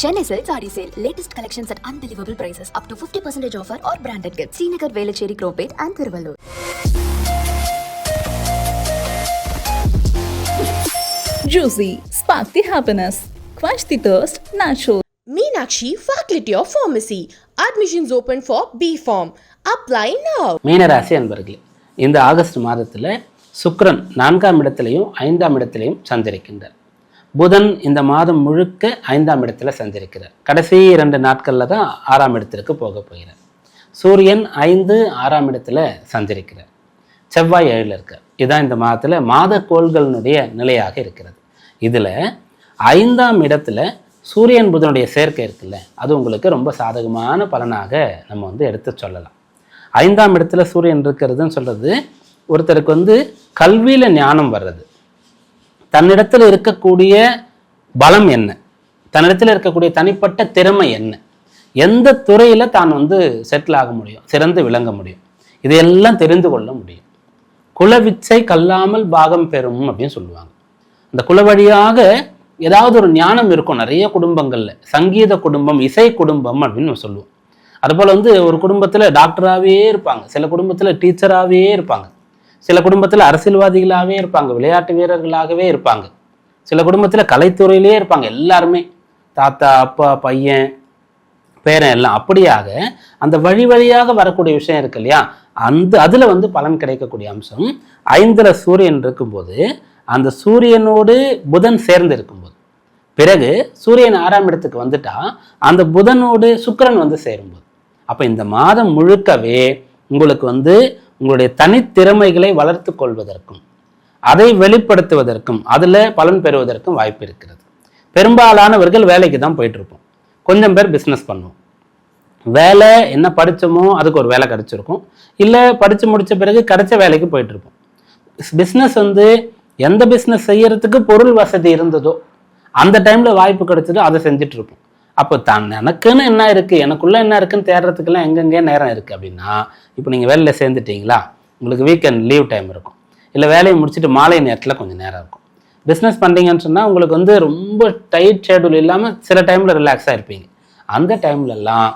Chennai Silk Saree Sale. Latest collections at unbelievable prices. Up to 50% offer or branded gifts. Srinagar, Velachery, Cropate and Thiruvallur. Juicy, spark the happiness, quench the thirst, natural. Meenakshi Faculty of Pharmacy. Admissions open for B Form. Apply now. மீனராசி அன்பர்களே இந்த August மாதத்தில் சுக்கிரன் நான்காம் இடத்திலையும் ஐந்தாம் இடத்திலையும் சஞ்சரிக்கின்றார் புதன் இந்த மாதம் முழுக்க ஐந்தாம் இடத்துல சந்திருக்கிறார். கடைசி இரண்டு நாட்களில் தான் ஆறாம் இடத்திற்கு போக போகிறார். சூரியன் ஐந்து ஆறாம் இடத்துல சந்திருக்கிறார். செவ்வாய் ஏழில் இருக்கார். இதுதான் இந்த மாதத்தில் மாத கோள்களினுடைய நிலையாக இருக்கிறது. இதில் ஐந்தாம் இடத்துல சூரியன் புதனுடைய சேர்க்கை இருக்குல்ல அது உங்களுக்கு ரொம்ப சாதகமான பலனாக நம்ம வந்து எடுத்து சொல்லலாம். ஐந்தாம் இடத்துல சூரியன் இருக்கிறதுன்னு சொல்கிறது ஒருத்தருக்கு வந்து கல்வியில் ஞானம் வர்றது. தன்னிடத்தில் இருக்கக்கூடிய பலம் என்ன? தன்னிடத்தில் இருக்கக்கூடிய தனிப்பட்ட திறமை என்ன? எந்த துறையில் தான் வந்து செட்டில் ஆக முடியும்? சிறந்து விளங்க முடியும்? இதையெல்லாம் தெரிந்து கொள்ள முடியும். குலவிச்சை கல்லாமல் பாகம் பெறும் அப்படின்னு சொல்லுவாங்க. அந்த குல வழியாக ஏதாவது ஒரு ஞானம் இருக்கும். நிறைய குடும்பங்களில். சங்கீத குடும்பம் இசை குடும்பம் அப்படின்னு நம்ம சொல்லுவோம். அதுபோல் வந்து ஒரு குடும்பத்தில் டாக்டராகவே இருப்பாங்க. சில குடும்பத்தில் டீச்சராகவே இருப்பாங்க. சில குடும்பத்தில் அரசியல்வாதிகளாகவே இருப்பாங்க விளையாட்டு வீரர்களாகவே இருப்பாங்க. சில குடும்பத்தில் கலைத்துறையிலே இருப்பாங்க எல்லாருமே. தாத்தா அப்பா பையன் பேரன் எல்லாம். அப்படியாக அந்த வழி வழியாக வரக்கூடிய விஷயம் இருக்கு இல்லையா? அந்த அதில் வந்து பலன் கிடைக்கக்கூடிய அம்சம் ஐந்தில் சூரியன் இருக்கும்போது அந்த சூரியனோடு புதன் சேர்ந்து இருக்கும்போது. பிறகு சூரியன் ஆறாம் இடத்துக்கு வந்துட்டா அந்த புதனோடு சுக்கிரன் வந்து சேரும்போது. அப்போ இந்த மாதம் முழுக்கவே உங்களுக்கு வந்து உங்களுடைய தனித்திறமைகளை வளர்த்து கொள்வதற்கும் அதை வெளிப்படுத்துவதற்கும் அதில் பலன் பெறுவதற்கும் வாய்ப்பு இருக்கிறது. பெரும்பாலானவர்கள் வேலைக்கு தான் போயிட்டுருப்போம். கொஞ்சம் பேர் பிஸ்னஸ் பண்ணுவோம். வேலை என்ன படித்தோமோ அதுக்கு ஒரு வேலை கிடச்சிருக்கும். இல்லை படித்து முடித்த பிறகு கிடைச்ச வேலைக்கு போயிட்டுருப்போம். பிஸ்னஸ் வந்து எந்த பிஸ்னஸ் செய்யறதுக்கு பொருள் வசதி இருந்ததோ அந்த டைமில் வாய்ப்பு கிடைச்சதோ அதை செஞ்சிட்ருப்போம் அப்போ தான் எனக்குன்னு என்ன இருக்குது எனக்குள்ளே என்ன இருக்குன்னு தேடுறதுக்கெல்லாம் எங்கெங்கே நேரம் இருக்குது அப்படின்னா இப்போ நீங்கள் வேலையில் சேர்ந்துட்டீங்களா? உங்களுக்கு வீக்கெண்ட் லீவ் டைம் இருக்கும். இல்லை வேலையை முடிச்சுட்டு மாலை நேரத்தில் கொஞ்சம் நேரம் இருக்கும். பிஸ்னஸ் பண்ணுறீங்கன்னு சொன்னால் உங்களுக்கு வந்து ரொம்ப டைட் ஷெடியூல் இல்லாமல் சில டைமில் ரிலாக்ஸாக இருப்பீங்க. அந்த டைம்லலாம்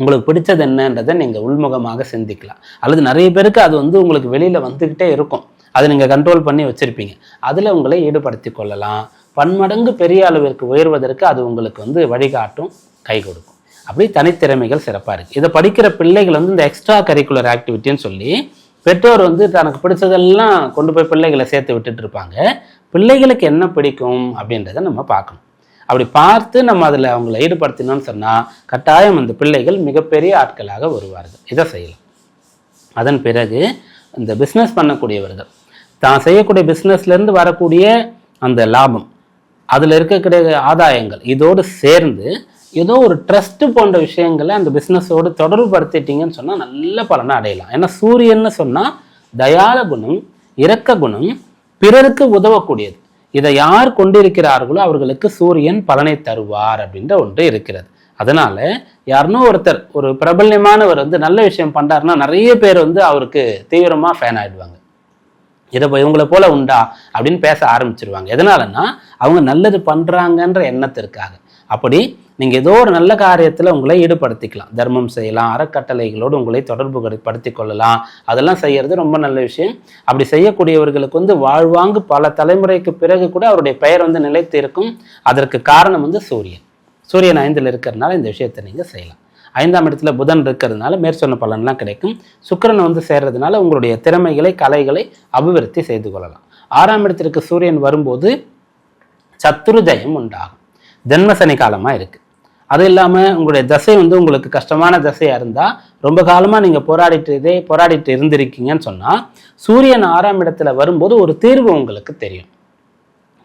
உங்களுக்கு பிடிச்சது என்னன்றதை நீங்கள் உள்முகமாக சிந்திக்கலாம். அல்லது நிறைய பேருக்கு அது வந்து உங்களுக்கு வெளியில் வந்துக்கிட்டே இருக்கும். அதை நீங்கள் கண்ட்ரோல் பண்ணி வச்சுருப்பீங்க. அதில் உங்களை ஈடுபடுத்தி கொள்ளலாம். பன்மடங்கு பெரிய அளவிற்கு உயர்வதற்கு அது உங்களுக்கு வந்து வழிகாட்டும் கை கொடுக்கும். அப்படி தனித்திறமைகள் சிறப்பாக இருக்குது இதை படிக்கிற பிள்ளைகள் வந்து இந்த எக்ஸ்ட்ரா கரிக்குலர் ஆக்டிவிட்டின்னு சொல்லி பெற்றோர் வந்து தனக்கு பிடிச்சதெல்லாம் கொண்டு போய் பிள்ளைகளை சேர்த்து விட்டுட்டு இருப்பாங்க. பிள்ளைகளுக்கு என்ன பிடிக்கும் அப்படின்றத நம்ம பார்க்கணும். அப்படி பார்த்து நம்ம அதில் அவங்கள ஈடுபடுத்தினோம்னு சொன்னால் கட்டாயம் அந்த பிள்ளைகள் மிகப்பெரிய ஆட்களாக வருவார்கள். இதை செய்யலாம். அதன் பிறகு இந்த பிஸ்னஸ் பண்ணக்கூடியவர்கள். தான் செய்யக்கூடிய பிஸ்னஸ்லேருந்து வரக்கூடிய அந்த லாபம் அதில் இருக்கக்கூடிய ஆதாயங்கள் இதோடு சேர்ந்து ஏதோ ஒரு ட்ரஸ்ட் போன்ற விஷயங்களை அந்த பிஸ்னஸோடு தொடர்புபடுத்திட்டீங்கன்னு சொன்னால் நல்ல பலனை அடையலாம். ஏன்னா சூரியன்னு சொன்னால் தயால குணம் இரக்க குணம் பிறருக்கு உதவக்கூடியது. இதை யார் கொண்டிருக்கிறார்களோ அவர்களுக்கு சூரியன் பலனை தருவார் அப்படின்ற ஒன்று இருக்கிறது. அதனால யாருனோ ஒருத்தர் ஒரு பிரபல்யமானவர் வந்து நல்ல விஷயம் பண்ணாருன்னா நிறைய பேர் வந்து அவருக்கு தீவிரமாக ஃபேன் ஆகிடுவாங்க இதை போய் இவங்களை போல உண்டா அப்படின்னு பேச ஆரம்பிச்சிருவாங்க. எதனாலன்னா அவங்க நல்லது பண்றாங்கன்ற எண்ணத்திற்காக. அப்படி நீங்க ஏதோ ஒரு நல்ல காரியத்துல உங்களை ஈடுபடுத்திக்கலாம். தர்மம் செய்யலாம் அறக்கட்டளைகளோடு உங்களை தொடர்பு படுத்தி படுத்திக் கொள்ளலாம். அதெல்லாம் செய்யறது ரொம்ப நல்ல விஷயம். அப்படி செய்யக்கூடியவர்களுக்கு வந்து வாழ்வாங்கு பல தலைமுறைக்கு பிறகு கூட அவருடைய பெயர் வந்து நிலைத்து இருக்கும் அதற்கு காரணம் வந்து சூரியன். சூரியன் ஐந்தில் இருக்கிறதுனால இந்த விஷயத்தை நீங்க செய்யலாம். ஐந்தாம் இடத்துல புதன் இருக்கிறதுனால மேற்சொன்ன பலன்லாம் கிடைக்கும். சுக்கரன் வந்து சேர்றதுனால உங்களுடைய திறமைகளை கலைகளை அபிவிருத்தி செய்து கொள்ளலாம். ஆறாம் இடத்திற்கு சூரியன் வரும்போது சத்துரு ஜெயம் உண்டாகும். ஜென்மசனி காலமாக இருக்குது அது இல்லாமல் உங்களுடைய தசை வந்து உங்களுக்கு கஷ்டமான தசையாக இருந்தால் ரொம்ப காலமாக நீங்கள் போராடிட்டு இதே போராடிட்டு இருந்திருக்கீங்கன்னு சொன்னால் சூரியன் ஆறாம் இடத்துல வரும்போது ஒரு தீர்வு உங்களுக்கு தெரியும்.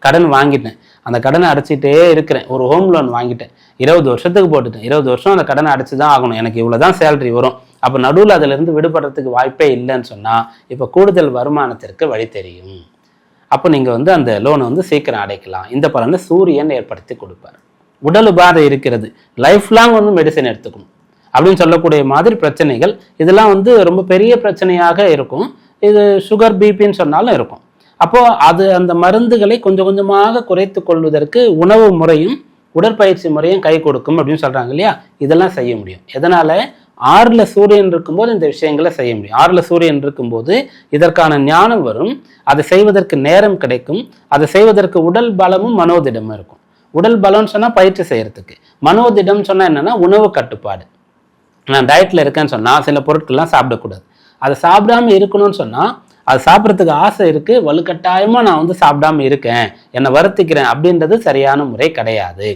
கடன் வாங்கிட்டேன். அந்த கடனை அடைச்சிட்டே இருக்கிறேன். ஒரு ஹோம் லோன் வாங்கிட்டேன். இருபது வருஷத்துக்கு போட்டுட்டேன். இருபது வருஷம் அந்த கடனை அடைச்சி தான் ஆகணும். எனக்கு இவ்வளோ தான் சேலரி வரும். அப்போ நடுவில் அதிலிருந்து விடுபடுறதுக்கு வாய்ப்பே இல்லைன்னு சொன்னால் இப்போ கூடுதல் வருமானத்திற்கு வழி தெரியும். அப்போ நீங்கள் வந்து அந்த லோனை வந்து சீக்கிரம் அடைக்கலாம். இந்த பலனை சூரியன் ஏற்படுத்தி கொடுப்பார். உடல் உபாதை இருக்கிறது. லைஃப் லாங் வந்து மெடிசன் எடுத்துக்கணும் அப்படின்னு சொல்லக்கூடிய மாதிரி பிரச்சனைகள் இதெல்லாம் வந்து ரொம்ப பெரிய பிரச்சனையாக இருக்கும். இது சுகர் பிபின்னு சொன்னாலும் இருக்கும். அப்போ அது அந்த மருந்துகளை கொஞ்சம் கொஞ்சமாக குறைத்து கொள்வதற்கு உணவு முறையும் உடற்பயிற்சி முறையும் கை கொடுக்கும் அப்படின்னு சொல்றாங்க இல்லையா? இதெல்லாம் செய்ய முடியும். எதனால? ஆறுல சூரியன் இருக்கும்போது இந்த விஷயங்களை செய்ய முடியும். ஆறுல சூரியன் இருக்கும்போது இதற்கான ஞானம் வரும். அதை செய்வதற்கு நேரம் கிடைக்கும். அதை செய்வதற்கு உடல் பலமும் மனோதிடமும் இருக்கும். உடல் பலம்னு சொன்னா பயிற்சி செய்யறதுக்கு. மனோதிடம் சொன்னா என்னன்னா உணவு கட்டுப்பாடு. நான் டயட்ல இருக்கேன்னு சொன்னா சில பொருட்கள்லாம் சாப்பிடக்கூடாது. அதை சாப்பிடாம இருக்கணும்னு சொன்னா அது சாப்பிட்றதுக்கு ஆசை இருக்குது வலுக்கட்டாயமாக நான் வந்து சாப்பிடாம இருக்கேன் என்னை வருத்திக்கிறேன் அப்படின்றது சரியான முறை கிடையாது.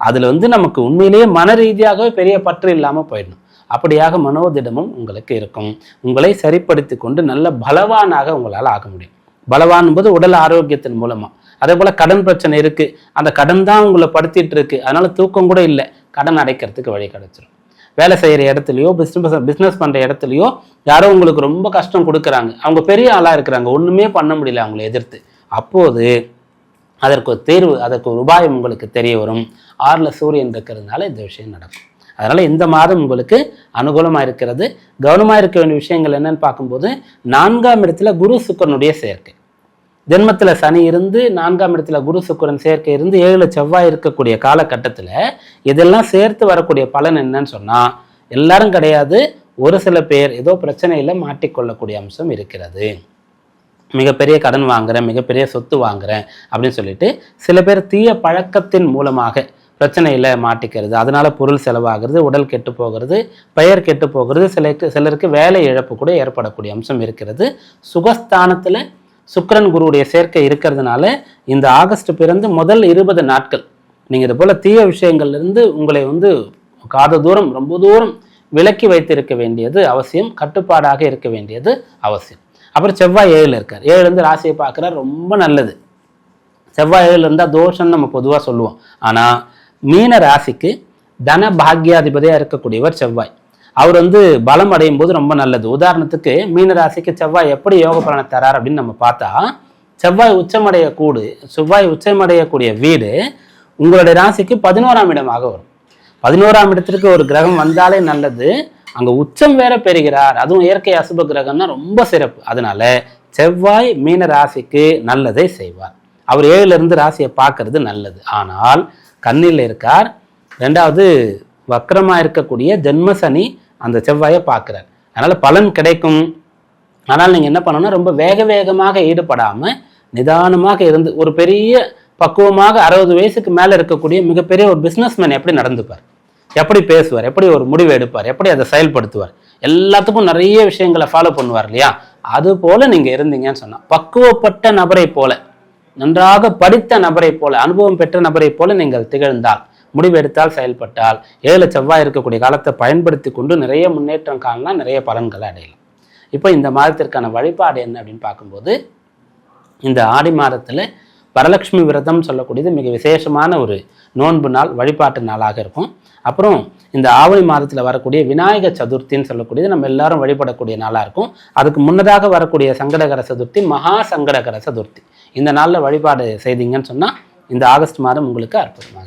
அதில் வந்து நமக்கு உண்மையிலேயே மன ரீதியாகவே பெரிய பற்று இல்லாமல் போயிடணும். அப்படியாக மனோதிடமும் உங்களுக்கு இருக்கும். உங்களை சரிப்படுத்தி கொண்டு நல்ல பலவானாக உங்களால் ஆக முடியும். பலவானும்போது உடல் ஆரோக்கியத்தின் மூலமாக அதே போல் கடன் பிரச்சனை இருக்குது அந்த கடன் தான் உங்களை படுத்திட்டு இருக்கு. அதனால தூக்கம் கூட இல்லை. கடன் அடைக்கிறதுக்கு வழி கிடைச்சிரும். வேலை செய்கிற இடத்துலையோ பிஸ்னஸ் பிஸ்னஸ் பண்ணுற இடத்துலையோ யாரோ உங்களுக்கு ரொம்ப கஷ்டம் கொடுக்குறாங்க. அவங்க பெரிய ஆளாக இருக்கிறாங்க. ஒன்றுமே பண்ண முடியல அவங்களை எதிர்த்து. அப்போது அதற்கு ஒரு தேர்வு அதற்கு ஒரு உபாயம் உங்களுக்கு தெரிய வரும். ஆறில் சூரியன் இருக்கிறதுனால இந்த விஷயம் நடக்கும். அதனால் இந்த மாதம் உங்களுக்கு அனுகூலமாக இருக்கிறது. கவனமாக இருக்க வேண்டிய விஷயங்கள் என்னன்னு பார்க்கும்போது நான்காம் இடத்துல குரு சுக்கரனுடைய சேர்க்கை. ஜென்மத்துல சனி இருந்து நான்காம் இடத்துல குரு சுக்கரன் சேர்க்கை இருந்து ஏழு செவ்வாய் இருக்கக்கூடிய காலகட்டத்தில் இதெல்லாம் சேர்த்து வரக்கூடிய பலன் என்னன்னு சொன்னால் எல்லாரும் கிடையாது. ஒரு சில பேர் ஏதோ பிரச்சனையில் மாட்டிக்கொள்ளக்கூடிய அம்சம் இருக்கிறது. மிகப்பெரிய கடன் வாங்குறேன் மிகப்பெரிய சொத்து வாங்குறேன் அப்படின்னு சொல்லிட்டு சில பேர் தீய பழக்கத்தின் மூலமாக பிரச்சனையில் மாட்டிக்கிறது. அதனால பொருள் செலவாகிறது உடல் கெட்டு போகிறது பெயர் கெட்டு போகிறது சிலருக்கு சிலருக்கு வேலை இழப்பு கூட ஏற்படக்கூடிய அம்சம் இருக்கிறது. சுகஸ்தானத்தில் சுக்கரன் குருவுடைய சேர்க்கை இருக்கிறதுனால இந்த ஆகஸ்ட் பிறந்து முதல் இருபது நாட்கள். நீங்கள் இது போல் தீய விஷயங்கள்லேருந்து உங்களை வந்து காத தூரம் ரொம்ப தூரம் விலக்கி வைத்திருக்க வேண்டியது அவசியம் கட்டுப்பாடாக இருக்க வேண்டியது அவசியம். அப்புறம் செவ்வாய் ஏழில் இருக்கார். ஏழுலேருந்து ராசியை பார்க்குறார் ரொம்ப நல்லது. செவ்வாய் ஏழில் இருந்தால் தோஷம்னு நம்ம பொதுவாக சொல்லுவோம். ஆனால் மீன ராசிக்கு தன பாக்யாதிபதியாக இருக்கக்கூடியவர் செவ்வாய். அவர் வந்து பலம் அடையும் போது ரொம்ப நல்லது. உதாரணத்துக்கு மீன ராசிக்கு செவ்வாய் எப்படி யோக பலனை தரார் அப்படின்னு நம்ம பார்த்தா செவ்வாய் உச்சமடைய கூடு செவ்வாய் உச்சமடையக்கூடிய வீடு உங்களுடைய ராசிக்கு பதினோராம் இடமாக வரும். பதினோராம் இடத்திற்கு ஒரு கிரகம் வந்தாலே நல்லது. அங்க உச்சம் வேற பெறுகிறார். அதுவும் இயற்கை அசுப கிரகம்னா ரொம்ப சிறப்பு. அதனால செவ்வாய் மீன ராசிக்கு நல்லதை செய்வார். அவர் ஏழுல இருந்து ராசியை பார்க்கறது நல்லது. ஆனால் கண்ணில் இருக்கார். ரெண்டாவது வக்கரமா இருக்கக்கூடிய ஜென்ம சனி அந்த செவ்வாயை பார்க்கிறார். அதனால பலன் கிடைக்கும். ஆனால் நீங்க என்ன பண்ணணும்னா ரொம்ப வேக வேகமாக ஈடுபடாம நிதானமாக இருந்து ஒரு பெரிய பக்குவமாக அறுபது வயசுக்கு மேல இருக்கக்கூடிய மிகப்பெரிய ஒரு பிசினஸ்மேன் எப்படி நடந்துப்பார்? எப்படி பேசுவார் எப்படி ஒரு முடிவு எடுப்பார் எப்படி அதை செயல்படுத்துவார் எல்லாத்துக்கும் நிறைய விஷயங்களை ஃபாலோ பண்ணுவார் இல்லையா? அது போல நீங்க இருந்தீங்கன்னு சொன்னா பக்குவப்பட்ட நபரை போல நன்றாக படித்த நபரை போல அனுபவம் பெற்ற நபரை போல நீங்கள் திகழ்ந்தால் முடிவெடுத்தால் செயல்பட்டால் ஏழு செவ்வாய் இருக்கக்கூடிய காலத்தை பயன்படுத்தி கொண்டு நிறைய முன்னேற்றம் காணலாம் நிறைய பலன்களை அடையலாம். இப்போ இந்த மாதத்திற்கான வழிபாடு என்ன அப்படின்னு பார்க்கும்போது இந்த ஆடி மாதத்தில் வரலட்சுமி விரதம் சொல்லக்கூடியது மிக விசேஷமான ஒரு நோன்பு நாள் வழிபாட்டு நாளாக இருக்கும். அப்புறம் இந்த ஆவணி மாதத்தில் வரக்கூடிய விநாயகர் சதுர்த்தின்னு சொல்லக்கூடியது நம்ம எல்லாரும் வழிபடக்கூடிய நாளாக இருக்கும். அதுக்கு முன்னதாக வரக்கூடிய சங்கடகர சதுர்த்தி மகா சங்கடகர சதுர்த்தி. இந்த நாளில் வழிபாடு செய்தீங்கன்னு சொன்னால் இந்த ஆகஸ்ட் மாதம் உங்களுக்கு அற்புதமாக